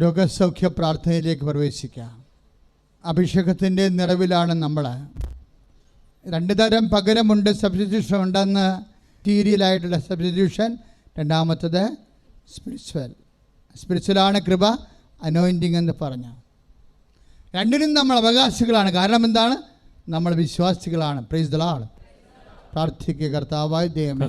രോഗസൗഖ്യ പ്രാർത്ഥനയിലേക്ക് പ്രവേശിക്കാം അഭിഷേകത്തിന്റെ നിറവിലാണ് നമ്മൾ രണ്ട് തരം പകരമുണ്ട് സബ്സ്റ്റിറ്റ്യൂഷൻ ഉണ്ടെന്ന് ടീരിയലായിട്ടുള്ള സബ്സ്റ്റിറ്റ്യൂഷൻ രണ്ടാമത്തത് സ്പിരിച്വൽ സ്പിരിച്വലാണ് കൃപ അനോയിന്റിങ് എന്ന് പറഞ്ഞു. രണ്ടിനും നമ്മൾ അവകാശികളാണ്. കാരണം എന്താണ്? നമ്മൾ വിശ്വാസികളാണ്. പ്രൈസ് ദളാണ് പ്രാർത്ഥിക്കുക കർത്താവായ ദൈവമേ.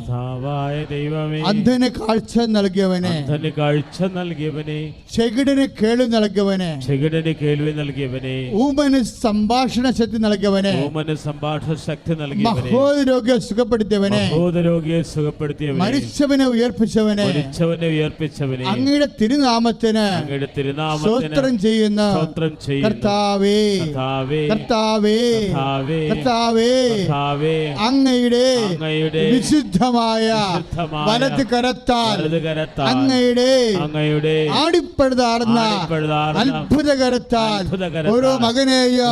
ദൈവമേ. അന്ധന് കാഴ്ച നൽകിയവനെ. അന്ധന് കാഴ്ച നൽകിയവനെ. ചെകിടന് കേൾവി നൽകിയവനെ. ചെകിടന് കേൾവി നൽകിയവനെ. ഊമന് സംഭാഷണ ശക്തി നൽകിയവനെ. ഊമന് സംഭാഷണ ശക്തി നൽകിയവനെ. മഹോരോഗ്യ സുഖപ്പെടുത്തിയവനെ. മഹോദരോഗിയെ സുഖപ്പെടുത്തിയവനെ. മരിച്ചവനെ ഉയർപ്പിച്ചവനെ. മരിച്ചവനെ ഉയർപ്പിച്ചവനെ. അങ്ങയുടെ തിരുനാമത്തിന് അങ്ങയുടെ തിരുനാമത്തിന് സ്തോത്രം ചെയ്യുന്ന. സ്തോത്രം ചെയ്യുന്ന. കർത്താവേ. കർത്താവേ. കർത്താവേ. കർത്താവേ. അങ്ങയുടെ അങ്ങയുടെ വിശുദ്ധമായ വലത് കരത്താൽ അങ്ങയുടെ അങ്ങയുടെ ആടിപ്പഴുതാർന്ന ആടിപ്പഴുതാർന്ന അത്ഭുതകരത്താൽ ഓരോ മകനെയും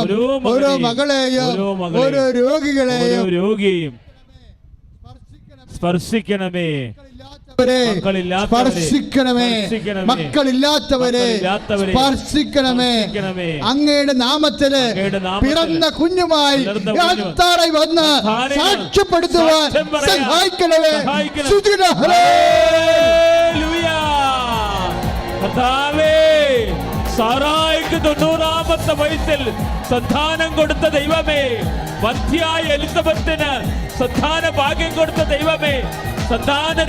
ഓരോ മകളെയും ഓരോ രോഗികളെയും ഓരോ രോഗിയെയും സ്പർശിക്കണമേ. മക്കളില്ലാത്തവരെ സ്പർശിക്കണമേ. മക്കളില്ലാത്തവരെ സ്പർശിക്കണമേ. അങ്ങയുടെ നാമത്തിൽ പിറന്ന കുഞ്ഞുമായി വന്ന് സാക്ഷ്യപ്പെടുത്തുവാൻ സഹായിക്കണമേ. കർത്താവേ. സാറായിക്ക് തൊണ്ണൂറാമത്തെ വയസ്സിൽ സന്താനം കൊടുത്ത ദൈവമേ. മധ്യായ എലിസബത്തിന് സന്താന ഭാഗ്യം കൊടുത്ത ദൈവമേ. സന്താന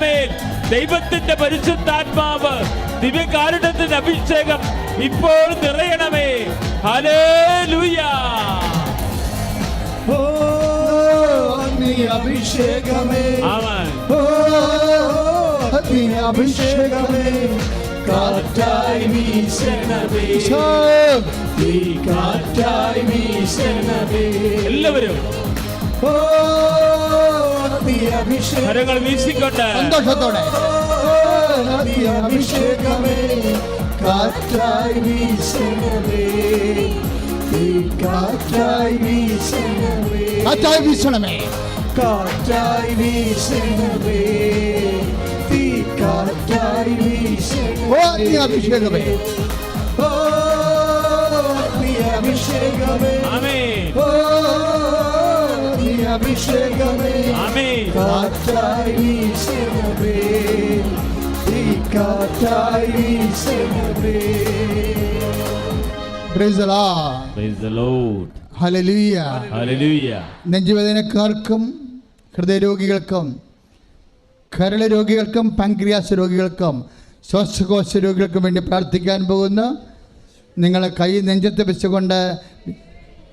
മേൽ ദൈവത്തിന്റെ പരിശുദ്ധാത്മാവ് ദിവ്യകാരുണ്യത്തിന്റെ അഭിഷേകം ഇപ്പോൾ നിറയണമേ. ഹലേ നീ അഭിഷേകമേ. അഭിഷേകമേ. കാറ്റായി വീശണമേ നീ കാറ്റായി വീശണമേ എല്ലാവരും. ഓ കരങ്ങൾ വീശിക്കൊണ്ട് സന്തോഷത്തോടെ. അഭിഷേകമേ കാറ്റായി വീശണമേ കാറ്റായി വീശണമേ കാറ്റായി വീശണമേ. കാറ്റായി വീശണമേ. ഓ നീ അഭിഷേകമേ ഓ നീ അഭിഷേകമേ ഓ നീ അഭിഷേകമേ കാറ്റായി വീശണമേ ഈ കാറ്റായി വീശണമേ Praise the Lord. Praise the Lord. Hallelujah. Hallelujah. നെഞ്ചുവേദനക്കാർക്കും ഹൃദയരോഗികൾക്കും കരള രോഗികൾക്കും പാൻക്രിയാസ് രോഗികൾക്കും ശ്വാസകോശ രോഗികൾക്കും വേണ്ടി പ്രാർത്ഥിക്കാൻ പോകുന്നു നിങ്ങളെ കൈ നെഞ്ചത്ത് വെച്ചുകൊണ്ട്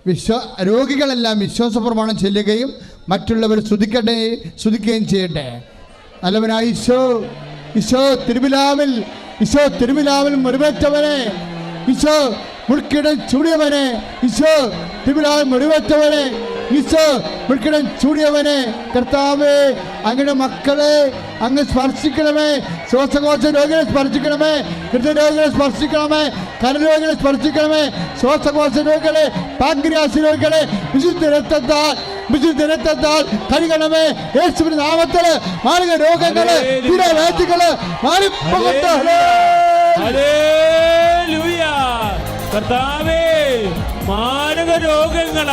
വിശ്വ രോഗികളെല്ലാം വിശ്വാസ പ്രമാണം ചെല്ലുകയും മറ്റുള്ളവർ സ്തുതിക്കട്ടെ സ്തുതിക്കുകയും ചെയ്യട്ടെ. നല്ലവനായ ഈശോ ഈശോ തിരുവിലാവിൽ ഈശോ തിരുവിലാവിൽ മുറിവേറ്റവനെ ഈശോ മുൾക്കിടം ചൂടിയവനെ ഈശോ തിരുവിലാവിൽ മുറിവേറ്റവനെ ഈശോ മുൾക്കിടം ചൂടിയവനെ കർത്താവേ അങ്ങയുടെ മക്കളെ അങ്ങ് സ്പർശിക്കണമേ ശ്വാസകോശ രോഗികളെ സ്പർശിക്കണമേ ഹൃദയരോഗികളെ സ്പർശിക്കണമേ കരരോഗികളെ സ്പർശിക്കണമേ ശ്വാസകോശ രോഗികളെ പാങ്ക്രിയാസ് രോഗികളെ വിശുദ്ധ രക്തത്താൽ വിശുദ്ധ രക്തത്താൽ കഴുകണമേ യേശുവിന്റെ നാമത്തിൽ മാർഗ രോഗങ്ങൾ വിരവേദികൾ മാറിപ്പോകട്ടെ. കർത്താവേ മാരക രോഗങ്ങൾ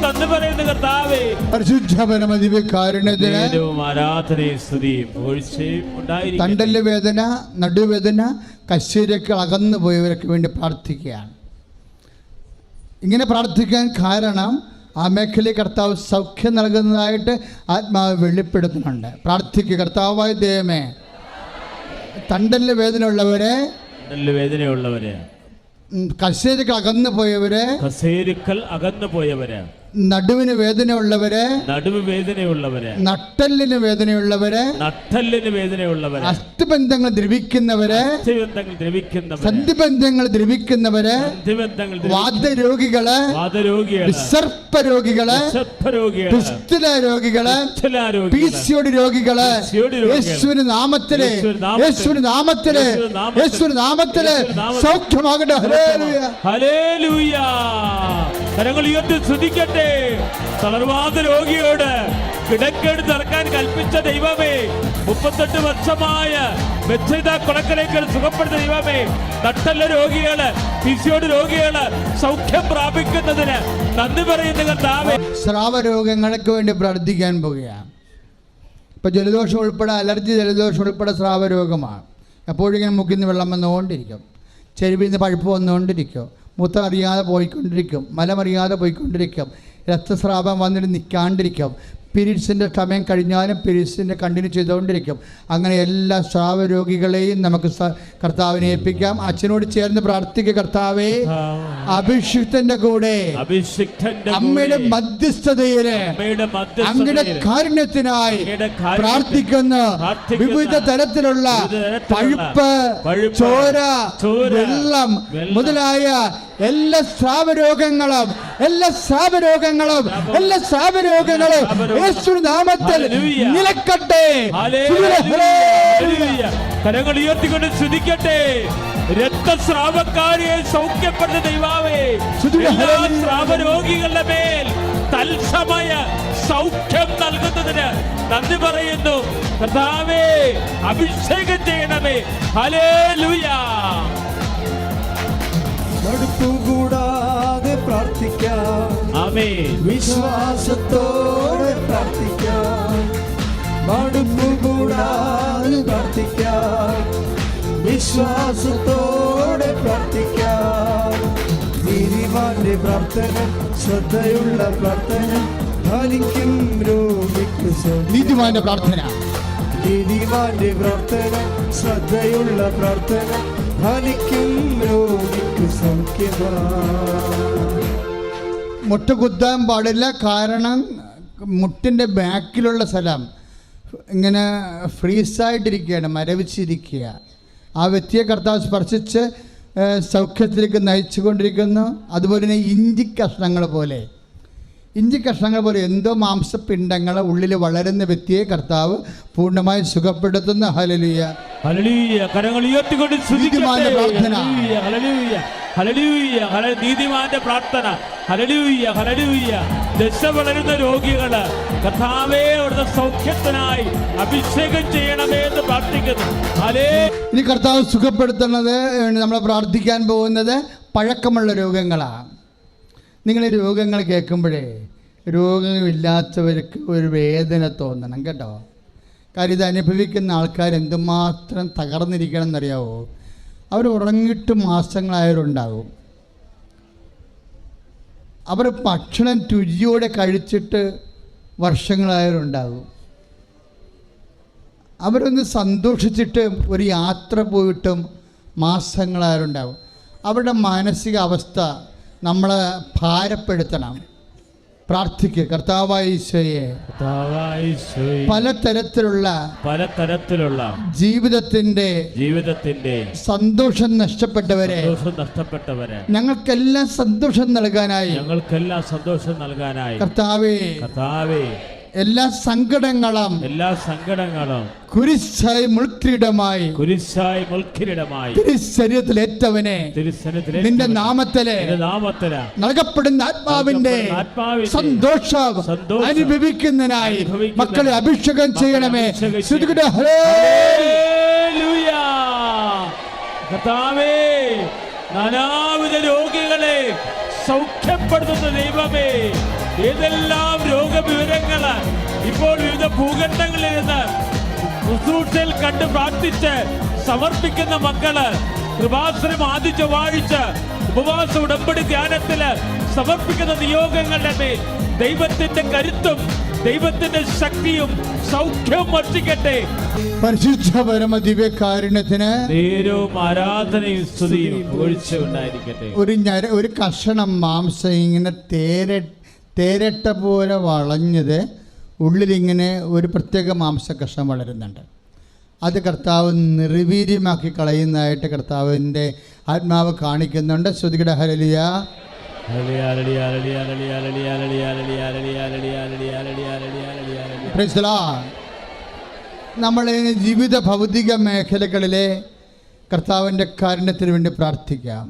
തന്നു പറയുന്ന കർത്താവേ. പരിശുദ്ധപരമതിവികാരുണ്യത്തിന് ആരാധനയും സ്തുതിയും. തണ്ടൽ വേദന നടുവേദന കശീരക്ക് അകന്നു പോയവർക്ക് വേണ്ടി പ്രാർത്ഥിക്കുകയാണ്. ഇങ്ങനെ പ്രാർത്ഥിക്കാൻ കാരണം ആ മേഖലയിൽ കർത്താവ് സൗഖ്യം നൽകുന്നതായിട്ട് ആത്മാവ് വെളിപ്പെടുത്തുന്നുണ്ട്. പ്രാർത്ഥിക്കുക കർത്താവായ ദൈവമേ. തണ്ടൽ വേദന ഉള്ളവരെ വേദനയുള്ളവര്. കശേരക്ക് അകന്നു പോയവരെ കസേരുക്കൾ അകന്നു പോയവര്. നടുവിന് വേദനയുള്ളവരെ നടുവ് വേദനയുള്ളവരെ നട്ടലിന് വേദനയുള്ളവരെ നട്ടലിന് വേദനയുള്ളവരെ അസ്ഥിബന്ധങ്ങൾ ദ്രവിക്കുന്നവരെ അസ്ഥിബന്ധങ്ങൾ ദ്രവിക്കുന്നവര് സന്ധിബന്ധങ്ങൾ ദ്രവിക്കുന്നവരെ സന്ധിബന്ധങ്ങൾ വാദരോഗികളെ വാദരോഗികൾ രോഗികളെ വിസർപ്പ രോഗികളെ പിസ്തുല രോഗികൾ രോഗികളെ പിസിയോടി രോഗികളെ. യേശുവിന് നാമത്തിൽ യേശുവിന്റെ നാമത്തിൽ. യേശുവിന് നാമത്തിൽ യേശുവിന്റെ നാമത്തിൽ. യേശുവിന് നാമത്തിൽ യേശുവിന്റെ നാമത്തിൽ. സൗഖ്യമാകട്ടെ ഹല്ലേലൂയ. ഹല്ലേലൂയ കരങ്ങൾ ഉയർത്തി ശ്രദ്ധിക്കട്ടെ തളർവാദ രോഗിയോട് കിടക്കേട് നടക്കാൻ കൽപ്പിച്ച ദൈവമേ മുപ്പത്തെട്ട് വർഷമായ മെച്ചിത കൊലക്കരയ്ക്കൽ സുഖപ്പെടുത്ത ദൈവമേ നട്ടല്ല രോഗികൾ പിസിയോട് രോഗികൾ സൗഖ്യം പ്രാപിക്കുന്നതിന് നന്ദി പറയുന്ന കർത്താവേ. സ്രാവരോഗങ്ങൾക്ക് വേണ്ടി പ്രാർത്ഥിക്കാൻ പോകുകയാണ്. ഇപ്പോൾ ജലദോഷം ഉൾപ്പെടെ അലർജി ജലദോഷം ഉൾപ്പെടെ സ്രാവരോഗമാണ്. എപ്പോഴും ഇങ്ങനെ മുക്കിൽ നിന്ന് വെള്ളം വന്നുകൊണ്ടിരിക്കും. ചെരുവിൽ നിന്ന് പഴുപ്പ് വന്നുകൊണ്ടിരിക്കും. മുത്തം അറിയാതെ പോയിക്കൊണ്ടിരിക്കും. മലമറിയാതെ പോയിക്കൊണ്ടിരിക്കും. രക്തസ്രാവം വന്നിട്ട് നിൽക്കാണ്ടിരിക്കും പീരീഡ്സിന്റെ സമയം കഴിഞ്ഞാലും പീരീഡ്സിന്റെ കണ്ടിന്യൂ ചെയ്തുകൊണ്ടിരിക്കും. അങ്ങനെ എല്ലാ സ്രാവരോഗികളെയും നമുക്ക് കർത്താവിനെ ഏൽപ്പിക്കാം. അച്ഛനോട് ചേർന്ന് പ്രാർത്ഥിക്കുക കർത്താവേ. അഭിഷിക്തന്റെ കൂടെ. അമ്മയുടെ മധ്യസ്ഥതയിൽ അങ്ങയുടെ കാരുണ്യത്തിനായി പ്രാർത്ഥിക്കുന്ന വിവിധ തരത്തിലുള്ള പഴുപ്പ് ചോര വെള്ളം മുതലായ എല്ലാ സ്രാവരോഗങ്ങളും എല്ലാ സ്രാവരോഗങ്ങളും എല്ലാ. യേശു നാമത്തിൽ. നിലക്കട്ടെ. കരങ്ങൾ ഉയർത്തിക്കൊണ്ട് ശ്രദ്ധിക്കട്ടെ രക്തസ്രാവക്കാരിയെ സൗഖ്യപ്പെട്ട ദൈവാവേ. സ്രാവരോഗികളുടെ മേൽ തത്സമയ സൗഖ്യം നൽകുന്നതിന് നന്ദി പറയുന്നു. കർത്താവേ അഭിഷേകം ചെയ്യണമേ. ഹലേലുയ മടുപ്പുകൂടാതെ പ്രാർത്ഥിക്കാം. ആമേ വിശ്വാസത്തോടെ പ്രാർത്ഥിക്കാം. മടുപ്പുകൂടാതെ പ്രാർത്ഥിക്കാം. വിശ്വാസത്തോടെ പ്രാർത്ഥിക്കാം. നീതിമാന്റെ പ്രാർത്ഥന ശ്രദ്ധയുള്ള പ്രാർത്ഥന ഫലിക്കും രോഗിക്ക്. നീതിമാന്റെ പ്രാർത്ഥന. നീതിമാന്റെ പ്രാർത്ഥന ശ്രദ്ധയുള്ള പ്രാർത്ഥന ഫലിക്കും മുട്ട് കുത്താൻ പാടില്ല കാരണം മുട്ടിന്റെ ബാക്കിലുള്ള സ്ഥലം ഇങ്ങനെ ഫ്രീസായിട്ടിരിക്കുകയാണ് മരവിച്ചിരിക്കുക ആ വ്യക്തിയെ കർത്താവ് സ്പർശിച്ച് സൗഖ്യത്തിലേക്ക് നയിച്ചു കൊണ്ടിരിക്കുന്നു അതുപോലെ തന്നെ ഇഞ്ചി കഷ്ണങ്ങൾ പോലെ. ഇഞ്ചി കഷ്ണങ്ങൾ പോലെ എന്തോ മാംസപിണ്ഡങ്ങൾ ഉള്ളിൽ വളരുന്ന വ്യക്തിയെ കർത്താവ് പൂർണമായി സുഖപ്പെടുത്തുന്ന. ഹലലിയ കരങ്ങൾ ഉയർത്തിക്കൊണ്ട് പ്രാർത്ഥന. നീതിമാന്റെ പ്രാർത്ഥന. ദശ വളരുന്ന രോഗികൾ കഥാവേ അവിടുത്തെ സൗഖ്യത്തിനായി അഭിഷേകം ചെയ്യണമേ എന്ന് പ്രാർത്ഥിക്കുന്നു. ഹലേ. ഇനി കർത്താവ് സുഖപ്പെടുത്തുന്നത് നമ്മൾ പ്രാർത്ഥിക്കാൻ പോകുന്നത് പഴക്കമുള്ള രോഗങ്ങളാണ് നിങ്ങൾ രോഗങ്ങൾ കേൾക്കുമ്പോഴേ രോഗമില്ലാത്തവർക്ക് ഒരു വേദന തോന്നണം കേട്ടോ. കാര്യം ഇത് അനുഭവിക്കുന്ന ആൾക്കാർ എന്തുമാത്രം തകർന്നിരിക്കണം എന്നറിയാവോ അവർ ഉറങ്ങിട്ട് മാസങ്ങളായവരുണ്ടാകും അവർ ഭക്ഷണം രുചിയോടെ കഴിച്ചിട്ട് വർഷങ്ങളായവരുണ്ടാകും അവരൊന്ന് സന്തോഷിച്ചിട്ട് ഒരു യാത്ര പോയിട്ടും മാസങ്ങളായവരുണ്ടാകും അവരുടെ മാനസിക നമ്മളെ ഭാരപ്പെടുത്തണം. പ്രാർത്ഥിക്കുക കർത്താവായിശോയെ പലതരത്തിലുള്ള പലതരത്തിലുള്ള ജീവിതത്തിന്റെ ജീവിതത്തിന്റെ സന്തോഷം നഷ്ടപ്പെട്ടവരെ. നഷ്ടപ്പെട്ടവരെ നഷ്ടപ്പെട്ടവര്. ഞങ്ങൾക്കെല്ലാം സന്തോഷം നൽകാനായി. ഞങ്ങൾക്കെല്ലാം സന്തോഷം നൽകാനായി. കർത്താവേ കർത്താവേ എല്ലാ സങ്കടങ്ങളും എല്ലാ സങ്കടങ്ങളും കുരിശായി മുൾക്കിരീടമായി കുരിശായി മുൾക്കിരീടമായി തിരുശരീരത്തിലേറ്റവനെ തിരുസനത്തിലെ നിന്റെ നാമത്തിലെ നാമത്തിലെ നൽകപ്പെടുന്ന ആത്മാവിന്റെ സന്തോഷം അനുഭവിക്കുന്നതിനായി മക്കളെ അഭിഷേകം ചെയ്യണമേ. ശ്രുതികട ഹല്ലേലൂയ. കർത്താവേ നാനാവിധ രോഗികളെ സൗഖ്യപ്പെടുത്തുന്ന ദൈവമേ. ഏതെല്ലാം രോഗവിവരങ്ങളാണ് ഇപ്പോൾ വിവിധ ഭൂഖണ്ഡങ്ങളിൽ നിന്ന് ശുശ്രൂഷയിൽ കണ്ട് പ്രാർത്ഥിച്ച് സമർപ്പിക്കുന്ന മക്കൾ കൃപാസനം ആദ്യ ചൊവ്വാഴ്ച ഉപവാസ ഉടമ്പടി ധ്യാനത്തിൽ സമർപ്പിക്കുന്ന നിയോഗങ്ങളുടെ മേൽ ദൈവത്തിന്റെ കരുത്തും ദൈവത്തിന്റെ ശക്തിയും സൗഖ്യവും വർഷിക്കട്ടെ. പരിശുദ്ധ പരമ ദിവ്യകാരുണ്യത്തിന് നേരവും ആരാധനയും സ്തുതിയും ഒഴിച്ചു ഉണ്ടായിരിക്കട്ടെ. ഒരു ഞര ഒരു കഷണം മാംസം ഇങ്ങനെ തേര തേരട്ട പോലെ വളഞ്ഞത് ഉള്ളിലിങ്ങനെ ഒരു പ്രത്യേക മാംസകഷ്ണം വളരുന്നുണ്ട് അത് കർത്താവ് നിർവീര്യമാക്കി കളയുന്നതായിട്ട് കർത്താവിന്റെ ആത്മാവ് കാണിക്കുന്നുണ്ട് ശ്രുതികട ഹരലിയ നമ്മൾ ജീവിത ഭൗതിക മേഖലകളിലെ കർത്താവിന്റെ കാരുണ്യത്തിന് വേണ്ടി പ്രാർത്ഥിക്കാം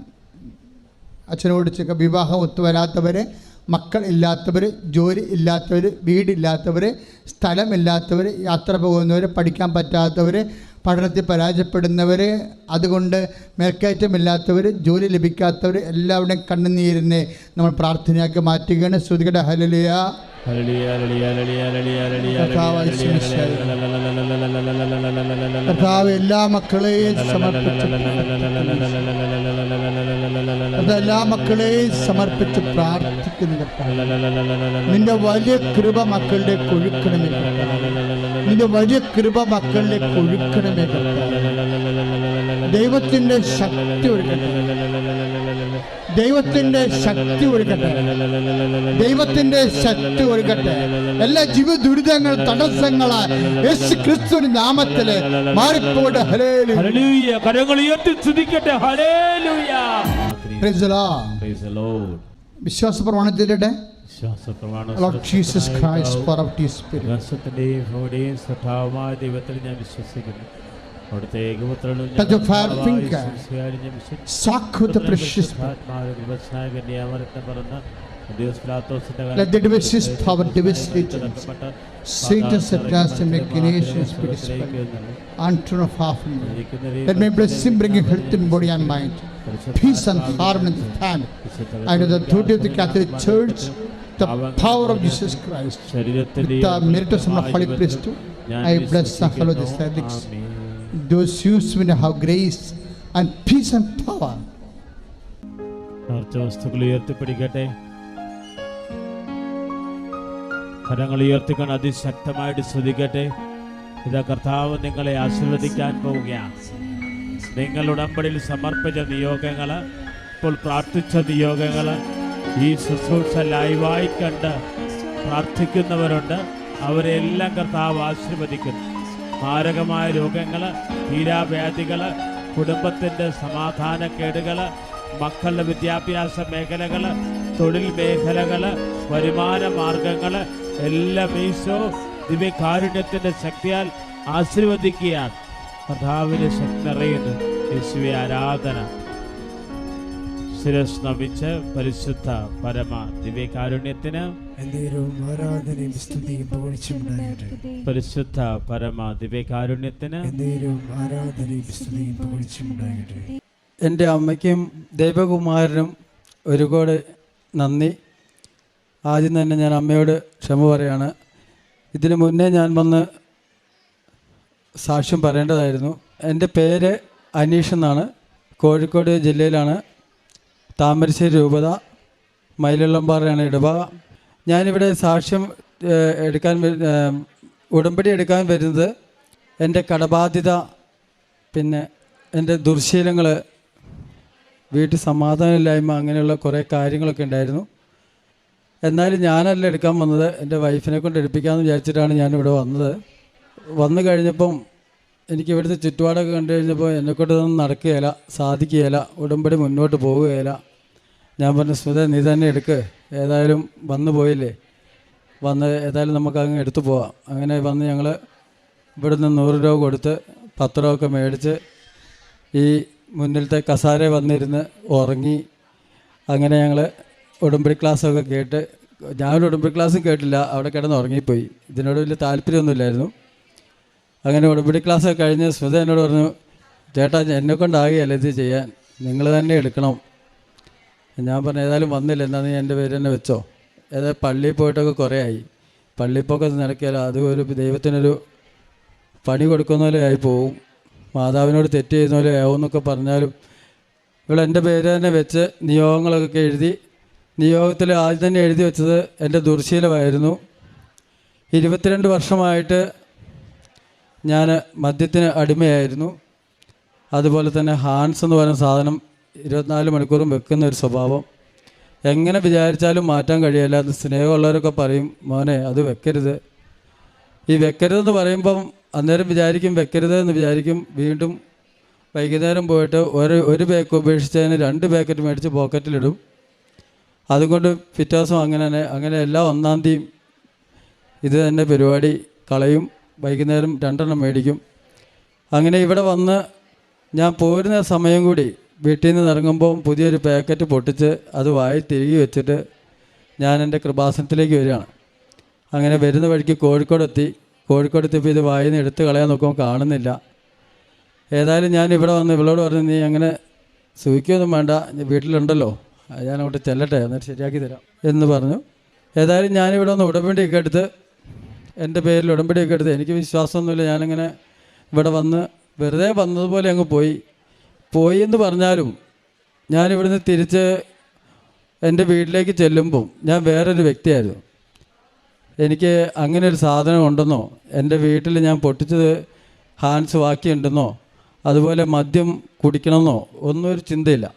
അച്ഛനോട് വിവാഹം ഒത്തുവരാത്തവരെ മക്കൾ ഇല്ലാത്തവർ ജോലി ഇല്ലാത്തവർ വീടില്ലാത്തവർ സ്ഥലമില്ലാത്തവർ യാത്ര പോകുന്നവർ പഠിക്കാൻ പറ്റാത്തവർ പഠനത്തിൽ പരാജയപ്പെടുന്നവർ അതുകൊണ്ട് മേൽക്കയറ്റമില്ലാത്തവർ ജോലി ലഭിക്കാത്തവർ എല്ലാവരുടെയും കണ്ണുനീരിനെ നമ്മൾ പ്രാർത്ഥനയാക്കി മാറ്റുകയാണ്. ശ്രുതികട ഹലലിയ കർത്താവ് എല്ലാ മക്കളെയും സമർപ്പിച്ചു എല്ലാ മക്കളെയും സമർപ്പിച്ച് പ്രാർത്ഥിക്കുന്നു നിന്റെ വലിയ കൃപ മക്കളുടെ കൊഴുക്കണമേ നിന്റെ വലിയ കൃപ മക്കളുടെ കൊഴുക്കണമേ ദൈവത്തിന്റെ ശക്തി ഒഴുകട്ടെ ദൈവത്തിന്റെ ശക്തി ഒരുക്കട്ടെ. ദൈവത്തിന്റെ ശക്തി ഒരുക്കട്ടെ. എല്ലാ ജീവ ദുരിതങ്ങൾ തടസ്സങ്ങളെ യേശു നാമത്തിൽ മാറിപ്പോട്ടെ. കരങ്ങൾ ഉയർത്തി സ്തുതിക്കട്ടെ. വിശ്വാസ പ്രമാണം ദൈവത്തിൽ ഞാൻ വിശ്വസിക്കുന്നു. Touch of her finger. Sakhuta precious. Let the devices power devastate Satan's attacks and machinations be dispelled. Unturn of half Let me bless him bring health in body and mind, peace and harmony to family. Under the authority of the Catholic Church, the power of Jesus Christ, with the merit of the Holy priest, I bless the fellow disciples. Amen. Those shoes will have grace and peace and power. വസ്തുക്കൾ കരങ്ങൾ ഉയർത്തിക്കൊണ്ട് അതിശക്തമായിട്ട് ശ്രദ്ധിക്കട്ടെ ഇതാ കർത്താവ് നിങ്ങളെ ആശീർവദിക്കാൻ പോവുകയാണ്. നിങ്ങൾ ഉടമ്പടിയിൽ സമർപ്പിച്ച നിയോഗങ്ങൾ ഇപ്പോൾ പ്രാർത്ഥിച്ച നിയോഗങ്ങൾ ഈ ശുശ്രൂഷ ലൈവായി കണ്ട് പ്രാർത്ഥിക്കുന്നവരുണ്ട്. അവരെല്ലാം കർത്താവ് ആശീർവദിക്കുന്നു. മാരകമായ രോഗങ്ങൾ തീരാവ്യാധികൾ കുടുംബത്തിന്റെ സമാധാനക്കേടുകൾ മക്കളുടെ വിദ്യാഭ്യാസ മേഖലകൾ തൊഴിൽ മേഖലകൾ വരുമാന മാർഗങ്ങൾ എല്ലാം ഈശോ ദിവ്യകാരുണ്യത്തിന്റെ ശക്തിയാൽ ആശീർവദിക്കുകയാണ്. കർത്താവിന്റെ ശക്തി നിറയുന്നു യേശുവെ ആരാധന. ശിരസ് നമിച്ച് പരിശുദ്ധ പരമ ദിവ്യകാരുണ്യത്തിന് എന്തേലും ആരാധനയും സ്തുതിയും പുകഴ്ചയുണ്ടാകട്ടെ പരിശുദ്ധ പരമ ദിവ്യകാരുണ്യത്തിന് എന്തേലും ആരാധനയും സ്തുതിയും പുകഴ്ചയുണ്ടാകട്ടെ എന്റെ അമ്മയ്ക്കും ദേവകുമാരനും ഒരുപാട് നന്ദി. ആദ്യം തന്നെ ഞാൻ അമ്മയോട് ക്ഷമ പറയാണ്. ഇതിനു മുന്നേ ഞാൻ വന്ന് സാക്ഷ്യം പറയേണ്ടതായിരുന്നു. എന്റെ പേര് അനീഷ് എന്നാണ്. കോഴിക്കോട് ജില്ലയിലാണ്. താമരശ്ശേരി രൂപത മയിലുള്ളമ്പാറയാണ് ഇടവക ഞാനിവിടെ സാക്ഷ്യം എടുക്കാൻ ഉടമ്പടി എടുക്കാൻ വരുന്നത് എന്റെ കടബാധ്യത പിന്നെ എന്റെ ദുർശീലങ്ങൾ വീട്ടിൽ സമാധാനമില്ലായ്മ അങ്ങനെയുള്ള കുറേ കാര്യങ്ങളൊക്കെ ഉണ്ടായിരുന്നു. എന്നാലും ഞാനല്ല എടുക്കാൻ വന്നത് എന്റെ വൈഫിനെ കൊണ്ട് എടുപ്പിക്കാമെന്ന് വിചാരിച്ചിട്ടാണ് ഞാനിവിടെ വന്നത്. വന്നു കഴിഞ്ഞപ്പം എനിക്ക് ഇവിടുത്തെ ചുറ്റുപാടൊക്കെ കണ്ടു കഴിഞ്ഞപ്പോൾ എന്നെക്കൊണ്ട് ഇതൊന്നും നടക്കുകയില്ല സാധിക്കുകയില്ല ഉടമ്പടി മുന്നോട്ട് പോവുകയില്ല. ഞാൻ പറഞ്ഞു സ്മിത നീ തന്നെ എടുക്ക്. ഏതായാലും വന്നു പോയില്ലേ? വന്ന് ഏതായാലും നമുക്ക് അങ്ങ് എടുത്തു പോവാം. അങ്ങനെ വന്ന് ഞങ്ങൾ ഇവിടുന്ന് നൂറ് രൂപ കൊടുത്ത് പത്ത് രൂപ ഒക്കെ മേടിച്ച് ഈ മുന്നിലത്തെ കസാര വന്നിരുന്ന് ഉറങ്ങി. അങ്ങനെ ഞങ്ങൾ ഉടമ്പടി ക്ലാസ്സൊക്കെ കേട്ട് ഞാൻ ഉടമ്പടി ക്ലാസ്സും കേട്ടില്ല അവിടെ കിടന്ന് ഉറങ്ങിപ്പോയി. ഇതിനോട് വലിയ താല്പര്യമൊന്നുമില്ലായിരുന്നു. അങ്ങനെ ഉടമ്പടി ക്ലാസ് കഴിഞ്ഞ് സ്മിത എന്നോട് പറഞ്ഞു ചേട്ടാ എന്നെ കൊണ്ടാകുകയല്ല ഇത് ചെയ്യാൻ? നിങ്ങൾ തന്നെ എടുക്കണം. ഞാൻ പറഞ്ഞു ഏതായാലും വന്നില്ല എന്നാ നീ എന്റെ പേര് തന്നെ വെച്ചോ. ഏതായാലും പള്ളിയിൽ പോയിട്ടൊക്കെ കുറേ ആയി. പള്ളിയിൽ പോക്കൊന്ന് നടക്കില്ല അത് ഒരു ദൈവത്തിനൊരു പണി കൊടുക്കുന്ന പോലെ ആയി പോവും. മാതാവിനോട് തെറ്റ് ചെയ്യുന്ന പോലെ ആവും എന്നൊക്കെ പറഞ്ഞാലും ഇവിടെ എന്റെ പേര് തന്നെ വെച്ച് നിയോഗങ്ങളൊക്കെ എഴുതി നിയോഗത്തിൽ ആദ്യം തന്നെ എഴുതി വെച്ചത് എന്റെ ദുർശീലമായിരുന്നു. ഇരുപത്തിരണ്ട് വർഷമായിട്ട് ഞാൻ മദ്യത്തിന് അടിമയായിരുന്നു. അതുപോലെ തന്നെ ഹാൻസ് എന്ന് പറയുന്ന സാധനം ഇരുപത്തിനാല് മണിക്കൂറും വെക്കുന്ന ഒരു സ്വഭാവം. എങ്ങനെ വിചാരിച്ചാലും മാറ്റാൻ കഴിയില്ല. അത് സ്നേഹമുള്ളവരൊക്കെ പറയും മോനെ അത് വെക്കരുത്. ഈ വെക്കരുതെന്ന് പറയുമ്പം അന്നേരം വിചാരിക്കും വെക്കരുത് എന്ന് വിചാരിക്കും. വീണ്ടും വൈകുന്നേരം പോയിട്ട് ഒരു ഒരു ബാക്ക് ഉപേക്ഷിച്ചതിന് രണ്ട് പാക്കറ്റ് മേടിച്ച് പോക്കറ്റിലിടും. അതുകൊണ്ട് പിറ്റേ ദിവസം അങ്ങനെ അങ്ങനെ എല്ലാ ഒന്നാം തീയും ഇത് തന്നെ പരിപാടി കളയും. വൈകുന്നേരം രണ്ടെണ്ണം മേടിക്കും. അങ്ങനെ ഇവിടെ വന്ന് ഞാൻ പോരുന്ന സമയം കൂടി വീട്ടിൽ നിന്ന് ഇറങ്ങുമ്പോൾ പുതിയൊരു പാക്കറ്റ് പൊട്ടിച്ച് അത് വായി തിരികെ വെച്ചിട്ട് ഞാൻ എന്റെ കൃപാസനത്തിലേക്ക് വരികയാണ്. അങ്ങനെ വരുന്ന വഴിക്ക് കോഴിക്കോടെത്തി കോഴിക്കോടെത്തിയപ്പോൾ ഇത് വായിൽ നിന്ന് എടുത്ത് കളയാൻ നോക്കുമ്പോൾ കാണുന്നില്ല. ഏതായാലും ഞാൻ ഇവിടെ വന്ന് ഇവളോട് പറഞ്ഞു നീ അങ്ങനെ സൂക്കിയൊന്നും വേണ്ട വീട്ടിലുണ്ടല്ലോ. ഞാൻ അങ്ങോട്ട് ചെല്ലട്ടെ എന്നിട്ട് ശരിയാക്കി തരാം. എന്ന് പറഞ്ഞു. ഏതായാലും ഞാനിവിടെ ഒന്ന് ഉടമ്പടിയൊക്കെ എടുത്ത് എന്റെ പേരിൽ ഉടമ്പടിയൊക്കെ എടുത്ത് എനിക്ക് വിശ്വാസമൊന്നുമില്ല. ഞാനിങ്ങനെ ഇവിടെ വന്ന് വെറുതെ വന്നതുപോലെ അങ്ങ് പോയി. പോയി എന്ന് പറഞ്ഞാലും ഞാനിവിടുന്ന് തിരിച്ച് എന്റെ വീട്ടിലേക്ക് ചെല്ലുമ്പം ഞാൻ വേറൊരു വ്യക്തിയായിരുന്നു. എനിക്ക് അങ്ങനെ ഒരു സാധനം ഉണ്ടെന്നോ എന്റെ വീട്ടിൽ ഞാൻ പൊട്ടിച്ചത് ഹാൻഡ്സ് ബാക്കിയുണ്ടെന്നോ അതുപോലെ മദ്യം കുടിക്കണമെന്നോ ഒന്നും ഒരു ചിന്തയില്ല.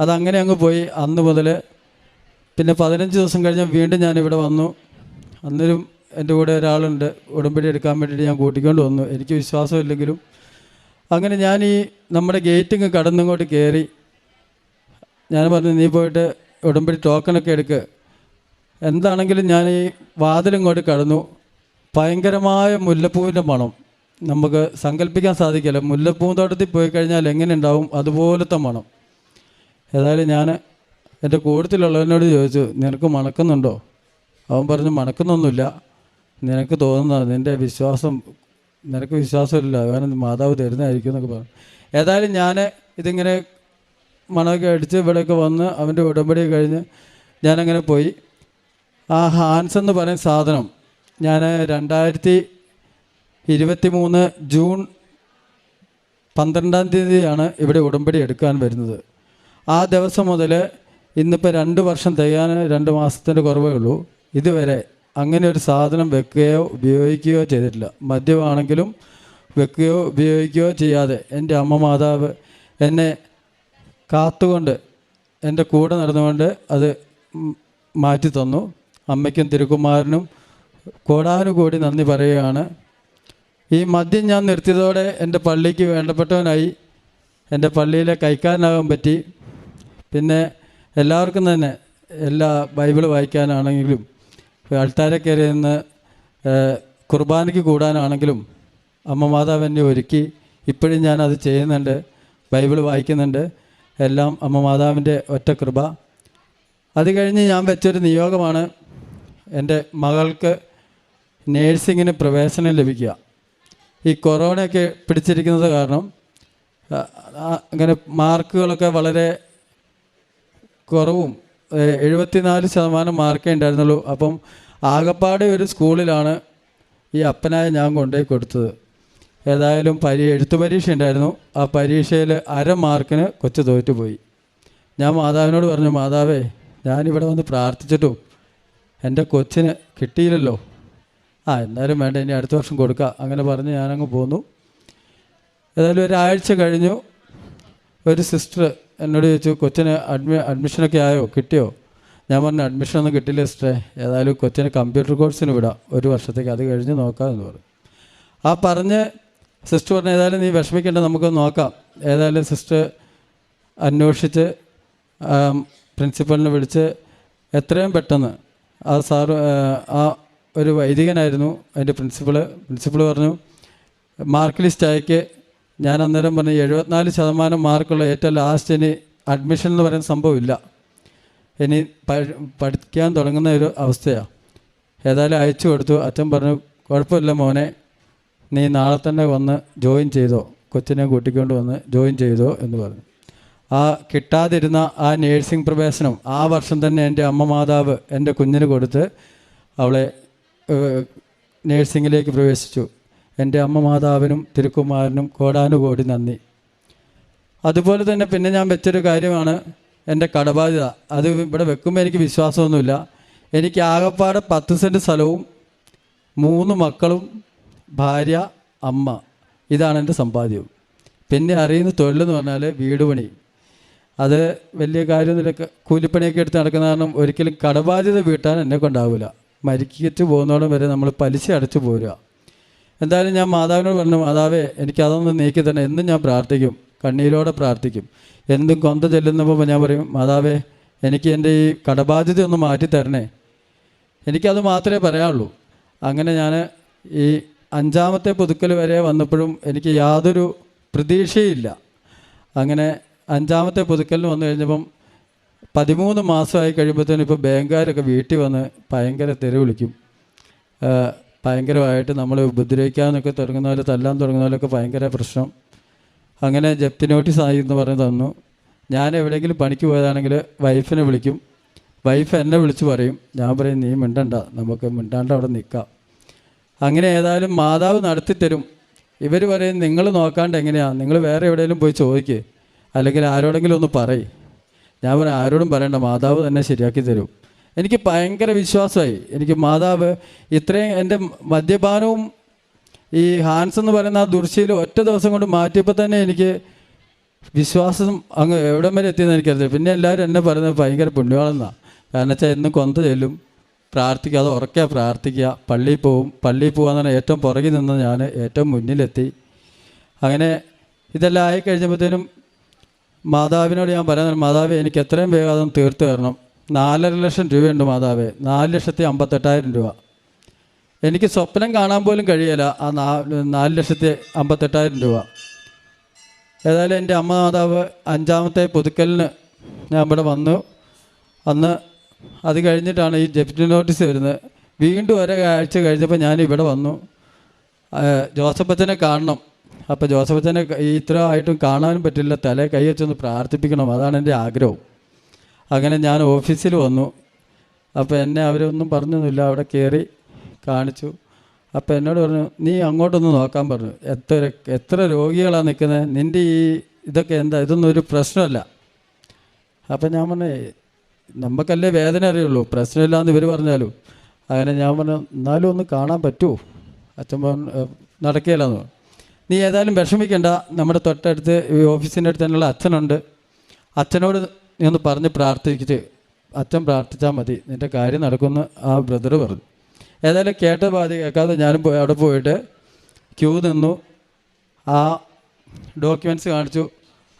അതങ്ങനെ അങ്ങ് പോയി. അന്ന് മുതൽ പിന്നെ പതിനഞ്ച് ദിവസം കഴിഞ്ഞ് വീണ്ടും ഞാനിവിടെ വന്നു. അന്നേരം എന്റെ കൂടെ ഒരാളുണ്ട്. ഉടമ്പടി എടുക്കാൻ വേണ്ടിയിട്ട് ഞാൻ കൂട്ടിക്കൊണ്ട് വന്നു. എനിക്ക് വിശ്വാസമില്ലെങ്കിലും. അങ്ങനെ ഞാൻ ഈ നമ്മുടെ ഗേറ്റിങ് കടന്നിങ്ങോട്ട് കയറി ഞാൻ പറഞ്ഞു നീ പോയിട്ട് ഉടമ്പടി ടോക്കണൊക്കെ എടുക്ക്. എന്താണെങ്കിലും ഞാൻ ഈ വാതിലിങ്ങോട്ട് കടന്നു. ഭയങ്കരമായ മുല്ലപ്പൂവിന്റെ മണം. നമുക്ക് സങ്കല്പിക്കാൻ സാധിക്കില്ല. മുല്ലപ്പൂന്തോട്ടത്തിൽ പോയി കഴിഞ്ഞാൽ എങ്ങനെ ഉണ്ടാവും? അതുപോലത്തെ മണം. ഏതായാലും ഞാൻ എന്റെ കൂട്ടത്തിലുള്ളവനോട് ചോദിച്ചു നിനക്ക് മണക്കുന്നുണ്ടോ? അവൻ പറഞ്ഞു മണക്കുന്നൊന്നുമില്ല. നിനക്ക് തോന്നുന്ന നിന്റെ വിശ്വാസം നിനക്ക് വിശ്വാസമില്ല കാരണം മാതാവ് തരുന്നതായിരിക്കും എന്നൊക്കെ പറഞ്ഞു. ഏതായാലും ഞാൻ ഇതിങ്ങനെ മണമൊക്കെ അടിച്ച് ഇവിടെയൊക്കെ വന്ന് അവന്റെ ഉടമ്പടി കഴിഞ്ഞ് ഞാനങ്ങനെ പോയി. ആ ഹാൻസ് എന്ന് പറയുന്ന സാധനം ഞാൻ രണ്ടായിരത്തി ഇരുപത്തി മൂന്ന് ജൂൺ പന്ത്രണ്ടാം തീയതിയാണ് ഇവിടെ ഉടമ്പടി എടുക്കാൻ വരുന്നത്. ആ ദിവസം മുതൽ ഇന്നിപ്പോൾ രണ്ട് വർഷം തികയാൻ രണ്ട് മാസത്തിന്റെ കുറവേ ഉള്ളൂ. ഇതുവരെ അങ്ങനെ ഒരു സാധനം വെക്കുകയോ ഉപയോഗിക്കുകയോ ചെയ്തിട്ടില്ല. മദ്യമാണെങ്കിലും വെക്കുകയോ ഉപയോഗിക്കുകയോ ചെയ്യാതെ എന്റെ അമ്മ മാതാവ് എന്നെ കാത്തുകൊണ്ട് എന്റെ കൂടെ നടന്നുകൊണ്ട് അത് മാറ്റി തന്നു. അമ്മയ്ക്കും തിരുക്കുമാരനും കോടാനുകൂടി നന്ദി പറയുകയാണ്. ഈ മദ്യം ഞാൻ നിർത്തിയതോടെ എന്റെ പള്ളിക്ക് വേണ്ടപ്പെട്ടവനായി എന്റെ പള്ളിയിലെ കൈക്കാരനാകാൻ പറ്റി. പിന്നെ എല്ലാവർക്കും തന്നെ എല്ലാ ബൈബിൾ വായിക്കാനാണെങ്കിലും അൾത്താരെ കയറി നിന്ന് കുർബാനയ്ക്ക് കൂടാനാണെങ്കിലും അമ്മ മാതാവ് ഒരുക്കി. ഇപ്പോഴും ഞാൻ അത് ചെയ്യുന്നുണ്ട് ബൈബിൾ വായിക്കുന്നുണ്ട്. എല്ലാം അമ്മ മാതാവിന്റെ ഒറ്റ കൃപ. അത് കഴിഞ്ഞ് ഞാൻ വെച്ചൊരു നിയോഗമാണ് എന്റെ മകൾക്ക് നേഴ്സിങ്ങിന് പ്രവേശനം ലഭിക്കുക. ഈ കൊറോണയൊക്കെ പിടിച്ചിരിക്കുന്നത് കാരണം അങ്ങനെ മാർക്കുകളൊക്കെ വളരെ കുറവും എഴുപത്തിനാല് ശതമാനം മാർക്കേ ഉണ്ടായിരുന്നുള്ളൂ. അപ്പം ആകപ്പാടെ ഒരു സ്കൂളിലാണ് ഈ അപ്പനായ ഞാൻ കൊണ്ടുപോയി കൊടുത്തത്. ഏതായാലും പരി എഴുത്തു പരീക്ഷ ഉണ്ടായിരുന്നു. ആ പരീക്ഷയിൽ അര മാർക്കിന് കൊച്ചു തോറ്റുപോയി ഞാൻ മാതാവിനോട് പറഞ്ഞു മാതാവേ ഞാനിവിടെ വന്ന് പ്രാർത്ഥിച്ചിട്ടും എന്റെ കൊച്ചിന് കിട്ടിയില്ലല്ലോ. ആ എന്നാലും വേണ്ട ഇനി അടുത്ത വർഷം കൊടുക്കുക അങ്ങനെ പറഞ്ഞ് ഞാനങ്ങ് പോന്നു. ഏതായാലും ഒരാഴ്ച കഴിഞ്ഞു. ഒരു സിസ്റ്റർ എന്നോട് ചോദിച്ചു കൊച്ചിന് അഡ്മി അഡ്മിഷനൊക്കെ ആയോ? കിട്ടിയോ? ഞാൻ പറഞ്ഞു അഡ്മിഷനൊന്നും കിട്ടില്ല സിസ്റ്ററെ ഏതായാലും കൊച്ചിന് കമ്പ്യൂട്ടർ കോഴ്സിന് വിടാം. ഒരു വർഷത്തേക്ക് അത് കഴിഞ്ഞ് നോക്കാമെന്ന് പറഞ്ഞു. ആ പറഞ്ഞ് സിസ്റ്റർ പറഞ്ഞു ഏതായാലും നീ വിഷമിക്കേണ്ട നമുക്ക് നോക്കാം. ഏതായാലും സിസ്റ്റർ അന്വേഷിച്ച് പ്രിൻസിപ്പലിനെ വിളിച്ച് എത്രയും പെട്ടെന്ന് ആ സാർ ആ ഒരു വൈദികനായിരുന്നു. അതിന്റെ പ്രിൻസിപ്പൾ പ്രിൻസിപ്പൾ പറഞ്ഞു മാർക്ക് ലിസ്റ്റ് അയക്ക്. ഞാൻ അന്നേരം പറഞ്ഞു എഴുപത്തിനാല് ശതമാനം മാർക്കുള്ള ഏറ്റവും ലാസ്റ്റിന് അഡ്മിഷൻ എന്ന് പറയുന്ന സംഭവമില്ല. ഇനി പഠിക്കാൻ തുടങ്ങുന്ന ഒരു അവസ്ഥയാണ് ഏതായാലും അയച്ചു കൊടുത്തു. അച്ഛൻ പറഞ്ഞു കുഴപ്പമില്ല മോനെ. നീ നാളെ തന്നെ വന്ന് ജോയിൻ ചെയ്തോ. കൊച്ചിനെ കൂട്ടിക്കൊണ്ട് വന്ന് ജോയിൻ ചെയ്തോ എന്ന് പറഞ്ഞു. ആ കിട്ടാതിരുന്ന ആ നേഴ്സിംഗ് പ്രവേശനം ആ വർഷം തന്നെ എന്റെ അമ്മ മാതാവ് എന്റെ കുഞ്ഞിന് കൊടുത്ത് അവളെ നേഴ്സിങ്ങിലേക്ക് പ്രവേശിച്ചു. എന്റെ അമ്മ മാതാവിനും തിരുക്കുമാരനും കോടാനുകോടി നന്ദി. അതുപോലെ തന്നെ പിന്നെ ഞാൻ വെച്ചൊരു കാര്യമാണ് എന്റെ കടബാധ്യത. അത് ഇവിടെ വെക്കുമ്പോൾ എനിക്ക് വിശ്വാസമൊന്നുമില്ല. എനിക്ക് ആകപ്പാടെ പത്ത് സെന്റ് സ്ഥലവും മൂന്ന് മക്കളും ഭാര്യ അമ്മ. ഇതാണ് എന്റെ സമ്പാദ്യം പിന്നെ അറിയുന്ന തൊഴിലെന്ന് പറഞ്ഞാൽ വീട് പണി. അത് വലിയ കാര്യമൊന്നുമില്ല. കൂലിപ്പണിയൊക്കെ എടുത്ത് നടക്കുന്ന കാരണം ഒരിക്കലും കടബാധ്യത വീട്ടാൻ എന്നെ കൊണ്ടാവില്ല മരിക്കിച്ച് പോകുന്നോളം വരെ നമ്മൾ പലിശ അടച്ചു പോരുക. എന്തായാലും ഞാൻ മാതാവിനോട് പറഞ്ഞു മാതാവേ എനിക്ക് അതൊന്ന് നീക്കി തന്നെ എന്നും ഞാൻ പ്രാർത്ഥിക്കും. കണ്ണീരോടെ പ്രാർത്ഥിക്കും. എന്തും കൊന്ത ചെല്ലുന്നപ്പോൾ ഞാൻ പറയും മാതാവേ എനിക്ക് എന്റെ ഈ കടബാധ്യത ഒന്ന് മാറ്റി തരണേ. എനിക്കത് മാത്രമേ പറയാനുള്ളൂ. അങ്ങനെ ഞാൻ ഈ അഞ്ചാമത്തെ പുതുക്കൽ വരെ വന്നപ്പോഴും എനിക്ക് യാതൊരു പ്രതീക്ഷയില്ല. അങ്ങനെ അഞ്ചാമത്തെ പുതുക്കലിന് വന്നു കഴിഞ്ഞപ്പം പതിമൂന്ന് മാസമായി കഴിയുമ്പോഴത്തേനും ഇപ്പോൾ ബാങ്കുകാരൊക്കെ വീട്ടിൽ വന്ന് ഭയങ്കര തെറി വിളിക്കും. ആ, ഭയങ്കരമായിട്ട് നമ്മൾ ഉപദ്രവിക്കാനൊക്കെ തുടങ്ങുന്ന പോലെ തല്ലാൻ തുടങ്ങുന്ന പോലെയൊക്കെ ഭയങ്കര പ്രശ്നം. അങ്ങനെ ജപ്തി നോട്ടീസ് ആയി എന്ന് പറഞ്ഞ് തന്നു. ഞാൻ എവിടെയെങ്കിലും പണിക്ക് പോയതാണെങ്കിൽ വൈഫിനെ വിളിക്കും. വൈഫ് എന്നെ വിളിച്ച് പറയും. ഞാൻ പറയും നീ മിണ്ടണ്ട. നമുക്ക് മിണ്ടാണ്ട് അവിടെ നിൽക്കാം അങ്ങനെ ഏതായാലും മാതാവ് നടത്തിത്തരും ഇവർ പറയും നിങ്ങൾ നോക്കാണ്ട് എങ്ങനെയാണ് നിങ്ങൾ വേറെ എവിടെയെങ്കിലും പോയി ചോദിക്കുക അല്ലെങ്കിൽ ആരോടെങ്കിലും ഒന്ന് പറയും. ഞാൻ പറയാം ആരോടും പറയണ്ട. മാതാവ് തന്നെ ശരിയാക്കി തരും. എനിക്ക് ഭയങ്കര വിശ്വാസമായി. എനിക്ക് മാതാവ് ഇത്രയും എന്റെ മദ്യപാനവും ഈ ഹാൻസ് എന്ന് പറയുന്ന ആ ദുർശീലം ഒറ്റ ദിവസം കൊണ്ട് മാറ്റിയപ്പോൾ തന്നെ എനിക്ക് വിശ്വാസം അങ്ങ് എവിടം വരെ എത്തിയെന്ന് എനിക്കറിയില്ല പിന്നെ എല്ലാവരും എന്നെ പറയുന്നത് ഭയങ്കര പുണ്യമാണെന്നാണ് കാരണം വെച്ചാൽ എന്നും കൊന്ത ചെല്ലും. പ്രാർത്ഥിക്കുക അത് ഉറക്കുക പ്രാർത്ഥിക്കുക. പള്ളിയിൽ പോവും. പള്ളിയിൽ പോകാന്ന് പറഞ്ഞാൽ ഏറ്റവും പുറകിൽ നിന്ന് ഞാൻ ഏറ്റവും മുന്നിലെത്തി. അങ്ങനെ ഇതെല്ലാം ആയി കഴിഞ്ഞപ്പോഴത്തേനും മാതാവിനോട് ഞാൻ പറയാൻ മാതാവ് എനിക്ക് എത്രയും വേഗം തീർത്തു തരണം. നാലര ലക്ഷം രൂപയുണ്ട് മാതാവേ. നാല് ലക്ഷത്തി അമ്പത്തെട്ടായിരം രൂപ. എനിക്ക് സ്വപ്നം കാണാൻ പോലും കഴിയില്ല ആ നാ നാല് ലക്ഷത്തി അമ്പത്തെട്ടായിരം രൂപ. ഏതായാലും എന്റെ അമ്മ മാതാവ് അഞ്ചാമത്തെ പുതുക്കലിന് ഞാൻ ഇവിടെ വന്നു. അന്ന് അത് കഴിഞ്ഞിട്ടാണ് ഈ ജപ്തി നോട്ടീസ് വരുന്നത്. വീണ്ടും ഒരേ ആഴ്ച കഴിഞ്ഞപ്പോൾ ഞാൻ ഇവിടെ വന്നു. ജോസഫ് അച്ഛനെ കാണണം. അപ്പോൾ ജോസഫ് അച്ഛനെ ഇത്ര ആയിട്ടും കാണാനും പറ്റില്ല. തലേ കൈ വെച്ചൊന്ന് പ്രാർത്ഥിപ്പിക്കണം. അതാണ് എന്റെ ആഗ്രഹം. അങ്ങനെ ഞാൻ ഓഫീസിൽ വന്നു. അപ്പോൾ എന്നെ അവരൊന്നും പറഞ്ഞൊന്നുമില്ല. അവിടെ കയറി കാണിച്ചു. അപ്പോൾ എന്നോട് പറഞ്ഞു നീ അങ്ങോട്ടൊന്ന് നോക്കാൻ പറഞ്ഞു. എത്ര എത്ര രോഗികളാണ് നിൽക്കുന്നത്? നിന്റെ ഈ ഇതൊക്കെ എന്താ? ഇതൊന്നും ഒരു പ്രശ്നമല്ല. അപ്പം ഞാൻ പറഞ്ഞു നമുക്കല്ലേ വേദന അറിയുള്ളൂ. പ്രശ്നമില്ല എന്ന് ഇവർ പറഞ്ഞാലും. അങ്ങനെ ഞാൻ പറഞ്ഞു എന്നാലും ഒന്ന് കാണാൻ പറ്റുമോ? അച്ഛൻ പറഞ്ഞു "ഏ, നടക്കുകയില്ലെന്ന് പറഞ്ഞു. നീ ഏതായാലും വിഷമിക്കണ്ട. നമ്മുടെ തൊട്ടടുത്ത് ഈ ഓഫീസിന്റെ അടുത്ത് തന്നെയുള്ള അച്ഛനുണ്ട്. അച്ഛനോട് നീ ഒന്ന് പറഞ്ഞ് പ്രാർത്ഥിച്ചിട്ട് അച്ഛൻ പ്രാർത്ഥിച്ചാൽ മതി. നിന്റെ കാര്യം നടക്കുമെന്ന് ആ ബ്രദർ പറഞ്ഞു. ഏതായാലും കേട്ട പാതി കേൾക്കാതെ ഞാനും പോയി അവിടെ പോയിട്ട് ക്യൂ നിന്നു. ആ ഡോക്യുമെന്റ്സ് കാണിച്ചു.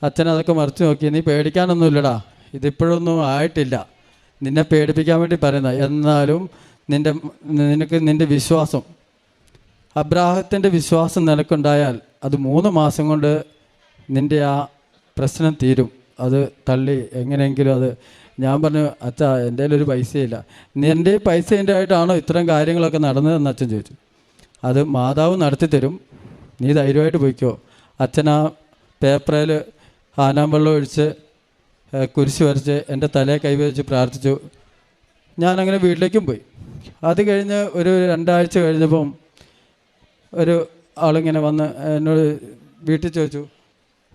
അച്ഛൻ അതൊക്കെ മറിച്ച് നോക്കി. നീ പേടിക്കാനൊന്നുമില്ലടാ. ഇതിപ്പോഴൊന്നും ആയിട്ടില്ല. നിന്നെ പേടിപ്പിക്കാൻ വേണ്ടി പറയുന്ന. എന്നാലും നിന്റെ നിനക്ക് നിന്റെ വിശ്വാസം അബ്രാഹത്തിന്റെ വിശ്വാസം നിനക്കുണ്ടായാൽ അത് മൂന്ന് മാസം കൊണ്ട് നിന്റെ ആ പ്രശ്നം തീരും. അത് തള്ളി എങ്ങനെയെങ്കിലും അത് ഞാൻ പറഞ്ഞു അച്ഛാ എന്റെ കയ്യിലൊരു പൈസയില്ല. എന്റെ പൈസ ആയിട്ടാണോ ഇത്തരം കാര്യങ്ങളൊക്കെ നടന്നതെന്ന് അച്ഛൻ ചോദിച്ചു. അത് മാതാവ് നടത്തി തരും. നീ ധൈര്യമായിട്ട് പോയിക്കോ. അച്ഛൻ ആ പേപ്പറിൽ ആനാം വെള്ളം ഒഴിച്ച് കുരിശ് വരച്ച് എന്റെ തലയെ കൈവച്ച് പ്രാർത്ഥിച്ചു. ഞാനങ്ങനെ വീട്ടിലേക്കും പോയി. അത് കഴിഞ്ഞ് ഒരു രണ്ടാഴ്ച കഴിഞ്ഞപ്പം ഒരു ആളിങ്ങനെ വന്ന് എന്നോട് വീട്ടിൽ ചോദിച്ചു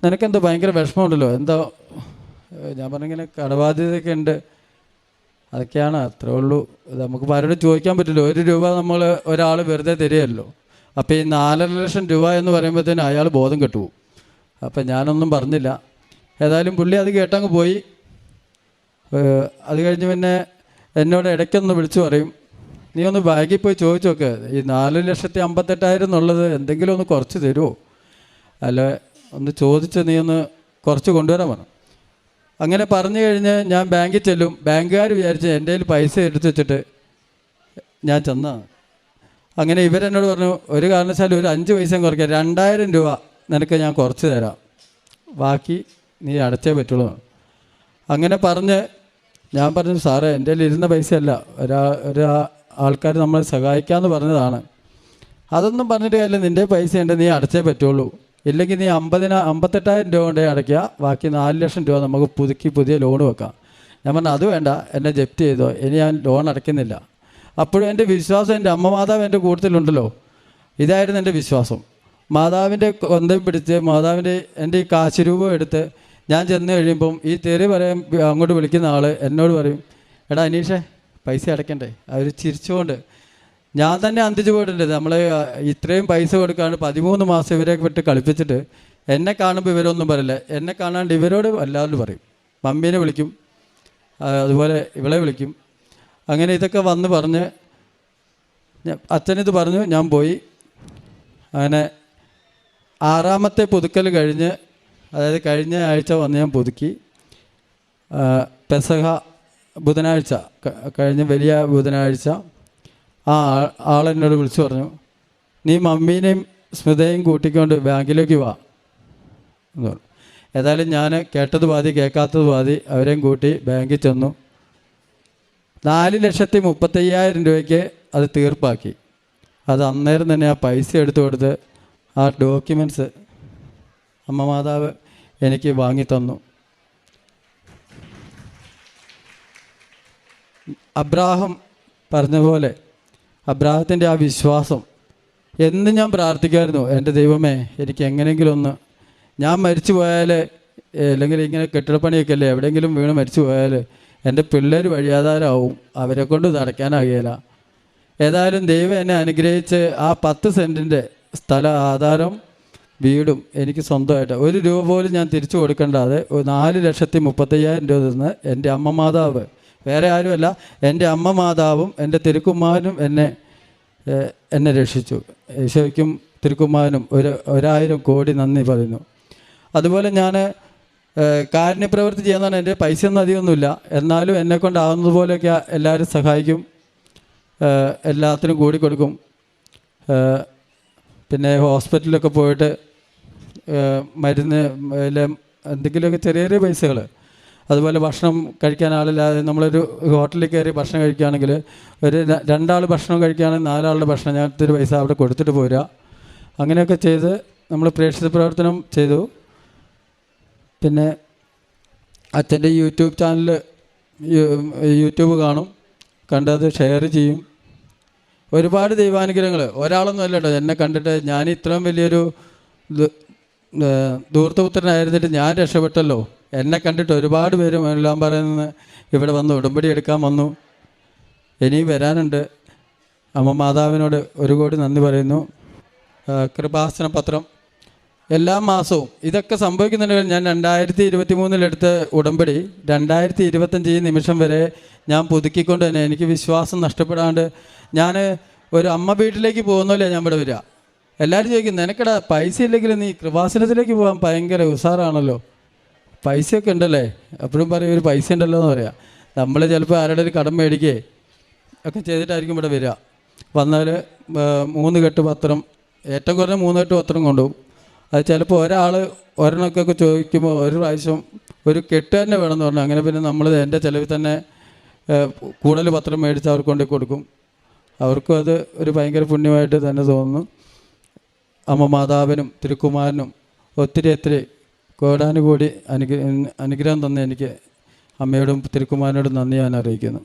നിനക്കെന്തോ ഭയങ്കര വിഷമമുണ്ടല്ലോ. എന്തോ ഞാൻ പറഞ്ഞിങ്ങനെ കടബാധ്യതയൊക്കെ ഉണ്ട്. അതൊക്കെയാണ് അത്രേ ഉള്ളൂ. നമുക്ക് പലരോടും ചോദിക്കാൻ പറ്റില്ല. ഒരു രൂപ നമ്മൾ ഒരാൾ വെറുതെ തരികയല്ലോ. അപ്പോൾ ഈ നാലര ലക്ഷം രൂപ എന്ന് പറയുമ്പോഴത്തേന് അയാൾ ബോധം കെട്ടുപോകും. അപ്പം ഞാനൊന്നും പറഞ്ഞില്ല. ഏതായാലും പുള്ളി അത് കേട്ടങ്ങ് പോയി. അത് കഴിഞ്ഞ് പിന്നെ എന്നോട് ഇടയ്ക്കൊന്ന് വിളിച്ചു പറയും. നീ ഒന്ന് ബാഗിൽ പോയി ചോദിച്ചു നോക്ക്. ഈ നാല് ലക്ഷത്തി അമ്പത്തെട്ടായിരം എന്നുള്ളത് എന്തെങ്കിലും ഒന്ന് കുറച്ച് തരുമോ? അല്ല ഒന്ന് ചോദിച്ച് നീ ഒന്ന് കുറച്ച് കൊണ്ടുവരാൻ പറഞ്ഞു അങ്ങനെ പറഞ്ഞു കഴിഞ്ഞ് ഞാൻ ബാങ്കിൽ ചെല്ലും. ബാങ്കുകാർ വിചാരിച്ച് എന്റെ കയ്യിൽ പൈസ എടുത്ത് വെച്ചിട്ട് ഞാൻ ചെന്നാണ് അങ്ങനെ ഇവരെന്നോട് പറഞ്ഞു ഒരു കാരണവശാലും ഒരു അഞ്ച് പൈസയും കുറയ്ക്കാം. രണ്ടായിരം രൂപ നിനക്ക് ഞാൻ കുറച്ച് തരാം. ബാക്കി നീ അടച്ചേ പറ്റുള്ളൂ. അങ്ങനെ പറഞ്ഞ് ഞാൻ പറഞ്ഞു സാറേ എന്റെ കയ്യിൽ ഇരുന്ന പൈസയല്ല. ഒരാ ഒരാ ആൾക്കാർ നമ്മളെ സഹായിക്കാമെന്ന് പറഞ്ഞതാണ്. അതൊന്നും പറഞ്ഞിട്ട് കാര്യമില്ല. നിന്റെ പൈസ ഉണ്ട് നീ അടച്ചേ പറ്റുള്ളൂ. ഇല്ലെങ്കിൽ നീ അമ്പതിന അമ്പത്തെട്ടായിരം രൂപ കൊണ്ട് അടയ്ക്കുക ബാക്കി നാല് ലക്ഷം രൂപ നമുക്ക് പുതുക്കി പുതിയ ലോൺ വെക്കാം. ഞാൻ പറഞ്ഞു അത് വേണ്ട. എന്നെ ജപ്തി ചെയ്തോ. ഇനി ഞാൻ ലോൺ അടയ്ക്കുന്നില്ല. അപ്പോഴും എന്റെ വിശ്വാസം എന്റെ അമ്മ മാതാവ് എന്റെ കൂട്ടത്തിലുണ്ടല്ലോ. ഇതായിരുന്നു എന്റെ വിശ്വാസം. മാതാവിന്റെ കൊന്തം പിടിച്ച് മാതാവിന്റെ എന്റെ ഈ കാശ് രൂപം എടുത്ത് ഞാൻ ചെന്ന് കഴിയുമ്പം ഈ തെറി പറയാൻ അങ്ങോട്ട് വിളിക്കുന്ന ആൾ എന്നോട് പറയും എടാ അനീഷേ പൈസ അടയ്ക്കണ്ടേ. അവർ ചിരിച്ചുകൊണ്ട് ഞാൻ തന്നെ അന്തിച്ചു പോയിട്ടുണ്ട്. നമ്മൾ ഇത്രയും പൈസ കൊടുക്കാണ്ട് പതിമൂന്ന് മാസം ഇവരെ വിട്ട് കളിപ്പിച്ചിട്ട് എന്നെ കാണുമ്പോൾ ഇവരൊന്നും പറയില്ല. എന്നെ കാണാണ്ട് ഇവരോട് വല്ലാതെ പറയും. മമ്മീനെ വിളിക്കും. അതുപോലെ ഇവളെ വിളിക്കും. അങ്ങനെ ഇതൊക്കെ വന്ന് പറഞ്ഞ് അച്ഛനിത് പറഞ്ഞു ഞാൻ പോയി. അങ്ങനെ ആറാമത്തെ പുതുക്കൽ കഴിഞ്ഞ് അതായത് കഴിഞ്ഞ ആഴ്ച വന്ന് ഞാൻ പുതുക്കി. പെസഹ ബുധനാഴ്ച കഴിഞ്ഞ വലിയ ബുധനാഴ്ച. ആ ആൾ- എന്നോട് വിളിച്ചു പറഞ്ഞു നീ മമ്മീനെയും സ്മിതയും കൂട്ടിക്കൊണ്ട് ബാങ്കിലേക്ക് വാ. എന്ന് പറഞ്ഞു. ഏതായാലും ഞാൻ കേട്ടത് പാതി കേൾക്കാത്തത് പാതി അവരെയും കൂട്ടി ബാങ്കിൽ ചെന്നു. നാല് ലക്ഷത്തി മുപ്പത്തയ്യായിരം രൂപയ്ക്ക് അത് തീർപ്പാക്കി. അത് അന്നേരം തന്നെ ആ പൈസ എടുത്തു കൊടുത്ത് ആ ഡോക്യുമെന്റ്സ് അമ്മ മാതാവ് എനിക്ക് വാങ്ങി തന്നു. അബ്രാഹം പറഞ്ഞ പോലെ അബ്രാഹത്തിന്റെ ആ വിശ്വാസം. എന്ന് ഞാൻ പ്രാർത്ഥിക്കായിരുന്നു എന്റെ ദൈവമേ എനിക്ക് എങ്ങനെയെങ്കിലും ഒന്ന് ഞാൻ മരിച്ചു പോയാൽ അല്ലെങ്കിൽ ഇങ്ങനെ കെട്ടിടപ്പണിയൊക്കെ അല്ലേ എവിടെയെങ്കിലും വീണ് മരിച്ചു പോയാൽ എന്റെ പിള്ളേർ വഴിയാധാരമാവും. അവരെ കൊണ്ട് നടക്കാനാകില്ല ഏതായാലും ദൈവം എന്നെ അനുഗ്രഹിച്ച് ആ പത്ത് സെന്റിന്റെ സ്ഥല ആധാരം വീടും എനിക്ക് സ്വന്തമായിട്ട്. ഒരു രൂപ പോലും ഞാൻ തിരിച്ചു കൊടുക്കേണ്ടാതെ നാല് ലക്ഷത്തി മുപ്പത്തയ്യായിരം രൂപ നിന്ന് എന്റെ അമ്മ മാതാവ് വേറെ ആരുമല്ല. എന്റെ അമ്മ മാതാവും എന്റെ തിരുക്കുമാരനും എന്നെ എന്നെ രക്ഷിച്ചു. ഈശോയ്ക്കും തിരുക്കുമാരനും ഒരു ഒരായിരം കോടി നന്ദി പറയുന്നു. അതുപോലെ ഞാൻ കാരുണ്യപ്രവൃത്തി ചെയ്യുന്നതാണ് എന്റെ പൈസ ഒന്നും അധികമൊന്നുമില്ല. എന്നാലും എന്നെ കൊണ്ടാവുന്നത് എല്ലാവരും സഹായിക്കും. എല്ലാത്തിനും കൂടി കൊടുക്കും. പിന്നെ ഹോസ്പിറ്റലിലൊക്കെ പോയിട്ട് മരുന്ന് എന്തെങ്കിലുമൊക്കെ ചെറിയ ചെറിയ പൈസകൾ അതുപോലെ ഭക്ഷണം കഴിക്കാൻ ആളില്ലാതെ നമ്മളൊരു ഹോട്ടലിൽ കയറി ഭക്ഷണം കഴിക്കുകയാണെങ്കിൽ ഒരു രണ്ടാൾ ഭക്ഷണം കഴിക്കുകയാണെങ്കിൽ നാലാളുടെ ഭക്ഷണം ഞാൻ ഇത്തിരി പൈസ അവിടെ കൊടുത്തിട്ട് പോരുക അങ്ങനെയൊക്കെ ചെയ്ത് നമ്മൾ പ്രേക്ഷിത പ്രവർത്തനം ചെയ്തു. പിന്നെ അച്ഛന്റെ യൂട്യൂബ് ചാനൽ യൂട്യൂബ് കാണും കണ്ടത് ഷെയർ ചെയ്യും. ഒരുപാട് ദൈവാനുഗ്രഹങ്ങൾ. ഒരാളൊന്നും അല്ല കേട്ടോ എന്നെ കണ്ടിട്ട്. ഞാൻ ഇത്രയും വലിയൊരു ദൂർത്തപുത്രനായിരുന്നിട്ട് ഞാൻ രക്ഷപ്പെട്ടല്ലോ. എന്നെ കണ്ടിട്ട് ഒരുപാട് പേര് എല്ലാം പറയുന്നത് ഇവിടെ വന്ന് ഉടമ്പടി എടുക്കാൻ വന്നു. ഇനിയും വരാനുണ്ട്. അമ്മ മാതാവിനോട് ഒരു കോടി നന്ദി പറയുന്നു. കൃപാസന പത്രം. എല്ലാ മാസവും ഇതൊക്കെ സംഭവിക്കുന്നുണ്ടെങ്കിൽ ഞാൻ രണ്ടായിരത്തി ഇരുപത്തി മൂന്നിലെടുത്ത് ഉടമ്പടി രണ്ടായിരത്തി ഇരുപത്തഞ്ച് ഈ നിമിഷം വരെ ഞാൻ പുതുക്കിക്കൊണ്ട് തന്നെ എനിക്ക് വിശ്വാസം നഷ്ടപ്പെടാണ്ട് ഞാൻ ഒരു അമ്മ വീട്ടിലേക്ക് പോകുന്നില്ല ഞാൻ ഇവിടെ വരിക. എല്ലാവരും ചോദിക്കും നിനക്കടാ പൈസ ഇല്ലെങ്കിൽ നീ കൃപാസനത്തിലേക്ക് പോകാൻ ഭയങ്കര ഉസാറാണല്ലോ. പൈസയൊക്കെ ഉണ്ടല്ലേ? എപ്പോഴും പറയും ഒരു പൈസ ഉണ്ടല്ലോ എന്ന് പറയാം. നമ്മൾ ചിലപ്പോൾ ആരുടെ ഒരു കടം മേടിക്കേ ഒക്കെ ചെയ്തിട്ടായിരിക്കും ഇവിടെ വരിക. വന്നാൽ മൂന്ന് കെട്ട് പത്രം ഏറ്റവും കുറഞ്ഞ മൂന്ന് കെട്ട് പത്രം കൊണ്ടുപോകും. അത് ചിലപ്പോൾ ഒരാൾ ഒരെണ്ണക്കൊക്കെ ചോദിക്കുമ്പോൾ ഒരു പ്രാവശ്യം ഒരു കെട്ട് തന്നെ വേണമെന്ന് പറഞ്ഞു അങ്ങനെ പിന്നെ നമ്മൾ എന്റെ ചിലവിൽ തന്നെ കൂടുതൽ പത്രം മേടിച്ച് അവർക്ക് കൊണ്ടു കൊടുക്കും. അവർക്കും അത് ഒരു ഭയങ്കര പുണ്യമായിട്ട് തന്നെ തോന്നുന്നു. അമ്മ മാതാവിനും തിരുക്കുമാരനും ഒത്തിരി ഒത്തിരി കോടാനുകൂടി അനുഗ്രഹം തന്ന എനിക്ക് അമ്മയോടും തിരുക്കുമാരനോടും നന്ദി ഞാൻ അറിയിക്കുന്നു.